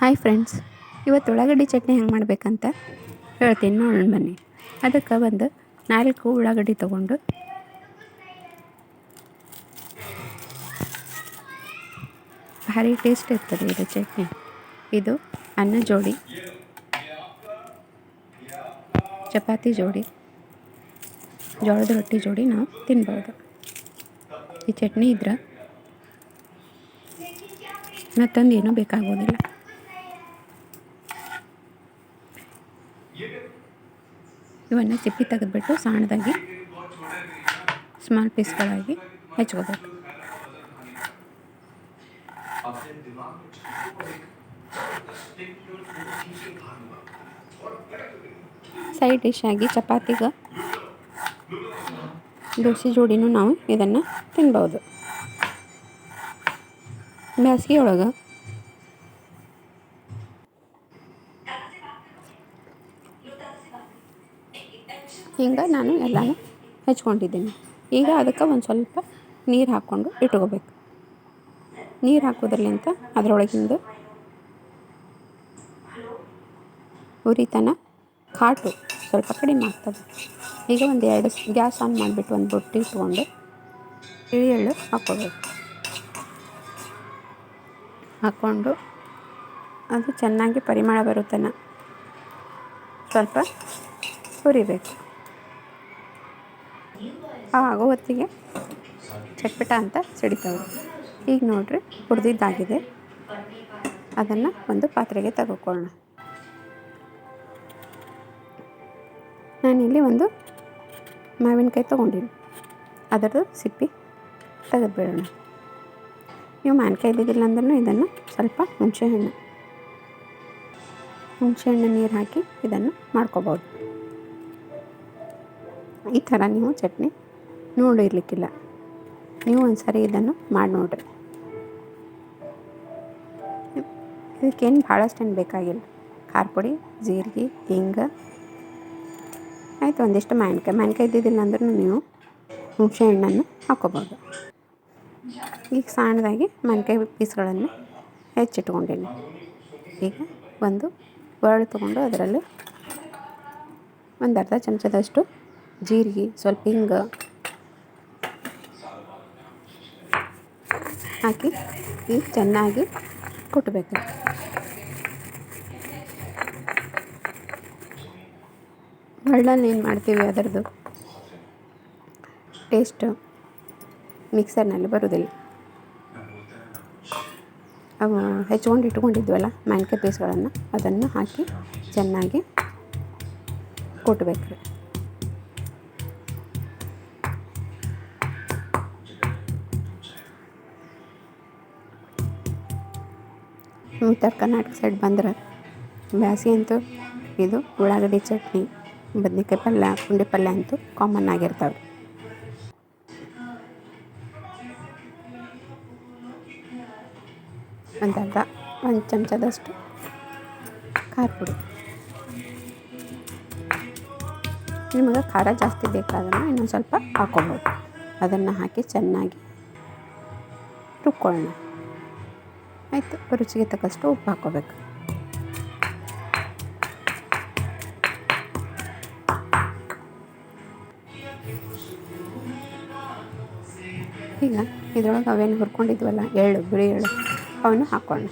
Hi friends ಇವತ್ತು ಉಳ್ಳಾಗಡ್ಡಿ ಚಟ್ನಿ ಹೆಂಗೆ ಮಾಡಬೇಕಂತ ಹೇಳ್ತೀನಿ. ನೋಡೋಣ ಬನ್ನಿ. ಅದಕ್ಕೆ ಒಂದು ನಾಲ್ಕು ಉಳ್ಳಾಗಡ್ಡಿ ತೊಗೊಂಡು ಭಾರಿ ಟೇಸ್ಟ್ ಇರ್ತದೆ ಇದು ಚಟ್ನಿ. ಇದು ಅನ್ನ ಜೋಡಿ, ಚಪಾತಿ ಜೋಡಿ, ಜೋಳದ ರೊಟ್ಟಿ ಜೋಡಿ ನಾವು ತಿನ್ಬೋದು. ಈ ಚಟ್ನಿ ಇದ್ರೆ ಮತ್ತೊಂದು ಏನೂ ಬೇಕಾಗೋದಿಲ್ಲ ಇವನ್ನು ಸಿಪ್ಪಿ ತೆಗೆದ್ಬಿಟ್ಟು ಸಣ್ಣದಾಗಿ ಸ್ಮಾಲ್ ಪೀಸ್ಗಳಾಗಿ ಹೆಚ್ಕೋಬೇಕು ಸೈಡ್ ಡಿಶ್ ಆಗಿ ಚಪಾತಿಗೆ ದೋಸೆ ಜೋಡಿನೂ ನಾವು ಇದನ್ನು ತಿನ್ಬೋದು ಬೇಸಿಗೆ ಒಳಗೆ ಹಿಂಗೆ ನಾನು ಎಲ್ಲನೂ ಹೆಚ್ಕೊಂಡಿದ್ದೀನಿ. ಈಗ ಅದಕ್ಕೆ ಒಂದು ಸ್ವಲ್ಪ ನೀರು ಹಾಕ್ಕೊಂಡು ಇಟ್ಕೋಬೇಕು. ನೀರು ಹಾಕೋದ್ರಲ್ಲಿಂತ ಅದರೊಳಗಿಂದು ಉರಿತನ ಕಾಟು ಸ್ವಲ್ಪ ಕಡಿಮೆ ಆಗ್ತದೆ. ಈಗ ಒಂದು ಎರಡು ಗ್ಯಾಸ್ ಆನ್ ಮಾಡಿಬಿಟ್ಟು ಒಂದು ಬುಟ್ಟಿ ಇಟ್ಕೊಂಡು ಇಳಿ ಎಳ್ಳು ಹಾಕ್ಕೋಬೇಕು. ಹಾಕ್ಕೊಂಡು ಅದು ಚೆನ್ನಾಗಿ ಪರಿಮಳ ಬರುತ್ತನ. ಸ್ವಲ್ಪ ಹುರಿಬೇಕು. ಆಗೋ ಹೊತ್ತಿಗೆ ಚಟ್ಪಟ ಅಂತ ಸಿಡಿತಾವೆ. ಈಗ ನೋಡಿರಿ ಹುರಿದಿದ್ದಾಗಿದೆ. ಅದನ್ನು ಒಂದು ಪಾತ್ರೆಗೆ ತೆಗೆದುಕೊಳ್ಳೋಣ. ನಾನಿಲ್ಲಿ ಒಂದು ಮಾವಿನಕಾಯಿ ತೊಗೊಂಡಿನಿ. ಅದರದ್ದು ಸಿಪ್ಪಿ ತೆಗೆದುಬಿಡೋಣ. ನೀವು ಮಾವಿನಕಾಯಿ ಇದ್ದಿದ್ದಿಲ್ಲ ಅಂದ್ರೂ ಇದನ್ನು ಸ್ವಲ್ಪ ಹುಣಸೆಹಣ್ಣು ಹುಣಸೆಹಣ್ಣು ನೀರು ಹಾಕಿ ಇದನ್ನು ಮಾಡ್ಕೋಬೋದು. ಈ ಥರ ನೀವು ಚಟ್ನಿ ನೋಡಿರ್ಲಿಕ್ಕಿಲ್ಲ. ನೀವು ಒಂದು ಸರಿ ಇದನ್ನು ಮಾಡಿ ನೋಡ್ರಿ. ಇದಕ್ಕೇನು ಭಾಳಷ್ಟೇನು ಬೇಕಾಗಿಲ್ಲ. ಖಾರ ಪುಡಿ, ಜೀರಿಗೆ, ಹಿಂಗ. ಆಯಿತು, ಒಂದಿಷ್ಟು ಮಾವಿನಕಾಯಿ. ಮಾವಿನಕಾಯಿ ಇದ್ದಿದ್ದಿಲ್ಲ ಅಂದ್ರೂ ನೀವು ಹುಣಸೆ ಹಣ್ಣನ್ನು ಹಾಕ್ಕೋಬೋದು. ಈಗ ಸಣ್ಣದಾಗಿ ಮಾವಿನ್ಕಾಯಿ ಪೀಸ್ಗಳನ್ನು ಹೆಚ್ಚಿಟ್ಕೊಂಡೀನಿ. ಈಗ ಒಂದು ಒರಳು ತೊಗೊಂಡು ಅದರಲ್ಲಿ ಒಂದು ಅರ್ಧ ಚಮಚದಷ್ಟು ಜೀರಿಗೆ ಸ್ವಲ್ಪ ಹಿಂಗ ಹಾಕಿ ಈ ಚೆನ್ನಾಗಿ ಕುಟ್ಟಬೇಕು ಒಳ್ಳಲ್ಲಿ ಏನು ಮಾಡ್ತೀವಿ ಅದರದ್ದು? ಟೇಸ್ಟು ಮಿಕ್ಸರ್ನಲ್ಲಿ ಬರೋದಿಲ್ಲ. ಅವು ಹೆಚ್ಕೊಂಡು ಇಟ್ಕೊಂಡಿದ್ವಲ್ಲ ಮಾವಿನ್ಕಾಯಿ ಪೀಸ್ಗಳನ್ನು, ಅದನ್ನು ಹಾಕಿ ಚೆನ್ನಾಗಿ ಕುಟ್ಬೇಕು. ಉತ್ತರ ಕರ್ನಾಟಕ ಸೈಡ್ ಬಂದ್ರೆ ಬ್ಯಾಸಿ ಅಂತೂ ಇದು ಉಳ್ಳಾಗಡ್ಡಿ ಚಟ್ನಿ, ಬದ್ನೆಕಾಯಿ ಪಲ್ಯ, ಪುಂಡಿ ಪಲ್ಯ ಅಂತೂ ಕಾಮನ್ ಆಗಿರ್ತಾವೆ. ಒಂದು ಅರ್ಧ ಒಂದು ಚಮಚದಷ್ಟು ಖಾರ ಪುಡಿ. ನಿಮಗೆ ಖಾರ ಜಾಸ್ತಿ ಬೇಕಾದ್ರೆ ಇನ್ನೊಂದು ಸ್ವಲ್ಪ ಹಾಕ್ಕೊಬೋದು ಅದನ್ನು ಹಾಕಿ ಚೆನ್ನಾಗಿ ರುಬ್ಕೊಳ್ಳೋಣ. ಆಯಿತು, ರುಚಿಗೆ ತಕ್ಕಷ್ಟು ಉಪ್ಪು ಹಾಕೋಬೇಕು. ಈಗ ಇದ್ರೊಳಗೆ ಅವೇನು ಹುರ್ಕೊಂಡಿದ್ವಲ್ಲ, ಎಳ್ಳು, ಬಿಳಿ ಎಳ್ಳು. ಅವನ್ನು ಹಾಕ್ಕೊಳ್ಳೋಣ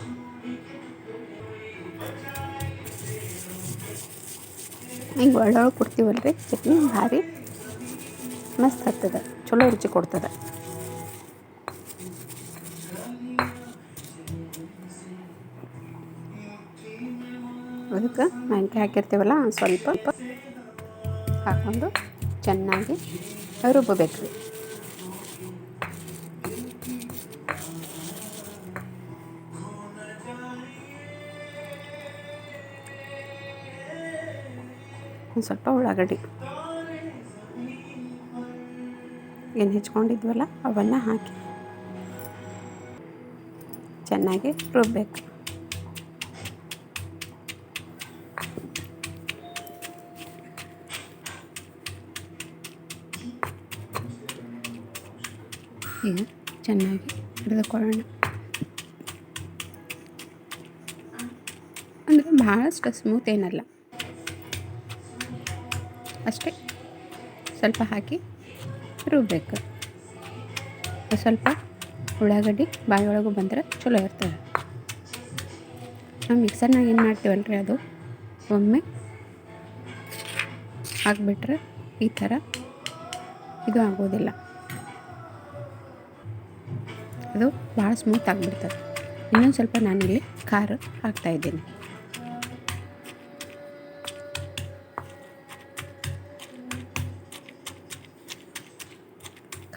ಹಿಂಗೆ ಒಳ್ಳೊಳಗೆ ರೀ ಚಟ್ನಿ ಭಾರಿ ಮಸ್ತ್ ಆಗ್ತದೆ, ಚಲೋ ರುಚಿ ಕೊಡ್ತದೆ. ಅದಕ್ಕೆ ಮೆಣಕೆ ಹಾಕಿರ್ತೀವಲ್ಲ, ಸ್ವಲ್ಪ ಹಾಕ್ಕೊಂಡು ಚೆನ್ನಾಗಿ ರುಬ್ಬಬೇಕು ಒಂದು ಸ್ವಲ್ಪ ಉಳ್ಳಾಗಡ್ಡಿ ಏನು ಹೆಚ್ಕೊಂಡಿದ್ವಲ್ಲ? ಅವನ್ನು ಹಾಕಿ. ಚೆನ್ನಾಗಿ ರುಬ್ಬಬೇಕು ಈಗ ಚೆನ್ನಾಗಿ ಹಿಡಿದುಕೊಳ್ಳೋಣ ಭಾಳಷ್ಟು ಸ್ಮೂತ್ ಏನಲ್ಲ. ಅಷ್ಟೇ. ಸ್ವಲ್ಪ ಹಾಕಿ ರುಬ್ಬಬೇಕು ಸ್ವಲ್ಪ ಉಳ್ಳಾಗಡ್ಡಿ ಬಾಯಿಯೊಳಗೂ ಬಂದರೆ ಚಲೋ ಇರ್ತದೆ. ನಾವು ಮಿಕ್ಸರ್ನಾಗ ಏನು ಮಾಡ್ತೀವಲ್ಲ ರೀ ಅದು? ಒಮ್ಮೆ ಹಾಕ್ಬಿಟ್ರೆ ಈ ಥರ ಇದು ಆಗೋದಿಲ್ಲ. ಅದು ಭಾಳ ಸ್ಮೂತ್ ಆಗಿಬಿಡ್ತದೆ. ಇನ್ನೊಂದು ಸ್ವಲ್ಪ ನಾನಿಲ್ಲಿ ಖಾರ ಹಾಕ್ತಾಯಿದ್ದೀನಿ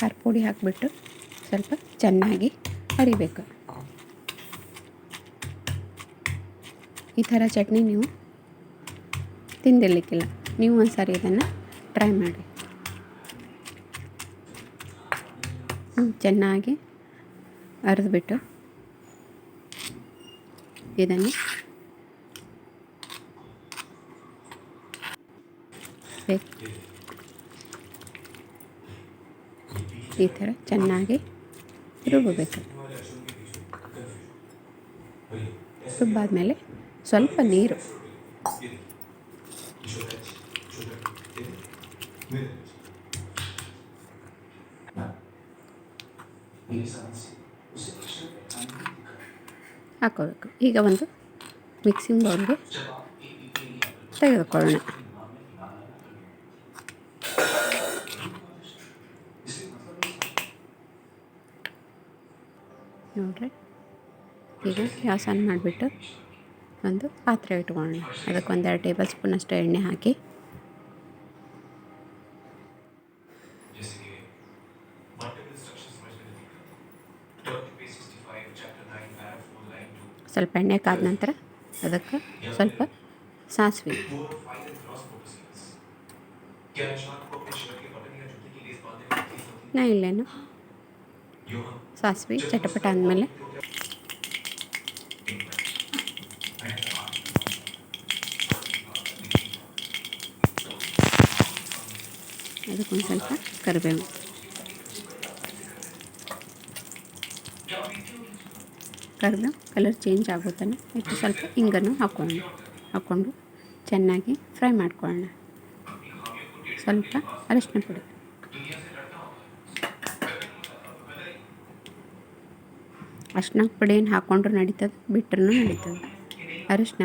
ಖಾರ ಹಾಕಿಬಿಟ್ಟು ಸ್ವಲ್ಪ ಚೆನ್ನಾಗಿ ಅರಿಬೇಕು ಈ ಥರ ಚಟ್ನಿ ನೀವು ತಿಂದಿರಲಿಕ್ಕಿಲ್ಲ. ನೀವು ಒಂದು ಸಾರಿ ಇದನ್ನು ಟ್ರೈ ಮಾಡಿ. ಚೆನ್ನಾಗಿ ಅರಿದ್ಬಿಟ್ಟು ಇದನ್ನು ಬೇಕು ಈ ಥರ ಚೆನ್ನಾಗಿ ರುಬ್ಬಬೇಕು. ರುಬ್ಬಾದಮೇಲೆ ಸ್ವಲ್ಪ ನೀರು. ಹಾಕೋಬೇಕು. ಈಗ ಒಂದು ಮಿಕ್ಸಿಂಗ್ ಬೌಲ್ಗೆ ತೆಗೆದುಕೊಳ್ಳೋಣ. ನೋಡಿರಿ ಈಗ ಗ್ಯಾಸ್ ಮಾಡಿಬಿಟ್ಟು ಒಂದು ಪಾತ್ರೆ ಇಟ್ಕೊಳ್ಳೋಣ. ಅದಕ್ಕೆ ಒಂದೆರಡು ಟೇಬಲ್ ಸ್ಪೂನ್ ಅಷ್ಟು ಎಣ್ಣೆ ಹಾಕಿ. ಸ್ವಲ್ಪ ಎಣ್ಣೆ ಕಾದ ನಂತರ ಅದಕ್ಕೆ ಸ್ವಲ್ಪ ಸಾಸಿವೆ. ನಾ ಇಲ್ಲೇನು. ಸಾಸಿವೆ, ಚಟಪಟ ಅಂದಮೇಲೆ ಅದಕ್ಕೊಂದು ಸ್ವಲ್ಪ ಕರಿಬೇವು. ಕರಿಬೇವು ಕಲರ್ ಚೇಂಜ್ ಆಗೋ ತನಕ ಇಟ್ಟು ಸ್ವಲ್ಪ ಹಿಂಗನ್ನು ಹಾಕ್ಕೊಳ್ಳೋಣ ಹಾಕ್ಕೊಂಡು ಚೆನ್ನಾಗಿ ಫ್ರೈ ಮಾಡ್ಕೊಳ್ಳೋಣ. ಸ್ವಲ್ಪ ಅರಿಶಿನ ಪುಡಿ. ಅರಿಶಿನ ಪುಡಿ ಏನು ಹಾಕ್ಕೊಂಡ್ರು ನಡೀತದೆ ಬಿಟ್ರೂ ನಡೀತದೆ. ಅರಿಶಿನ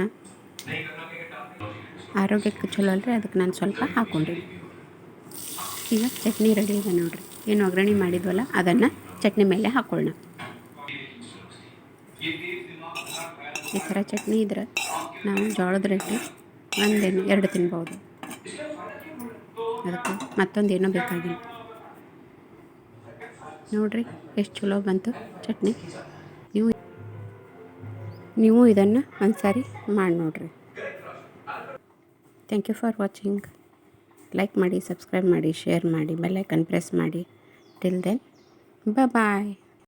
ಆರೋಗ್ಯಕ್ಕೆ ಚಲೋ ಅಲ್ರಿ, ಅದಕ್ಕೆ ನಾನು ಸ್ವಲ್ಪ ಹಾಕ್ಕೊಂಡಿನಿ ಈಗ ಚಟ್ನಿ ರೆಡಿ ಇದೆ ನೋಡ್ರಿ. ಏನು ಒಗ್ಗರಣೆ ಮಾಡಿದ್ವಲ್ಲ, ಅದನ್ನು ಚಟ್ನಿ ಮೇಲೆ ಹಾಕ್ಕೊಳ್ಳೋಣ ಈ ಥರ ಚಟ್ನಿ ಇದ್ರೆ ನಾವು ಜೋಳದ ರೊಟ್ಟಿ ಒಂದೇನು ಎರಡು ತಿನ್ಬೋದು ಅದಕ್ಕೆ ಮತ್ತೊಂದು ಏನೋ ಬೇಕಾಗಿಲ್ಲ. ನೋಡ್ರಿ, ಎಷ್ಟು ಚಲೋ ಬಂತು ಚಟ್ನಿ. ನೀವು ಇದನ್ನು ಒಂದು ಸಾರಿ ಮಾಡಿ ನೋಡಿರಿ. Thank you for watching like ಮಾಡಿ ಸಬ್ಸ್ಕ್ರೈಬ್ ಮಾಡಿ ಶೇರ್ ಮಾಡಿ ಬೆಲ್ಲೈಕನ್ ಪ್ರೆಸ್ ಮಾಡಿ. Till then bye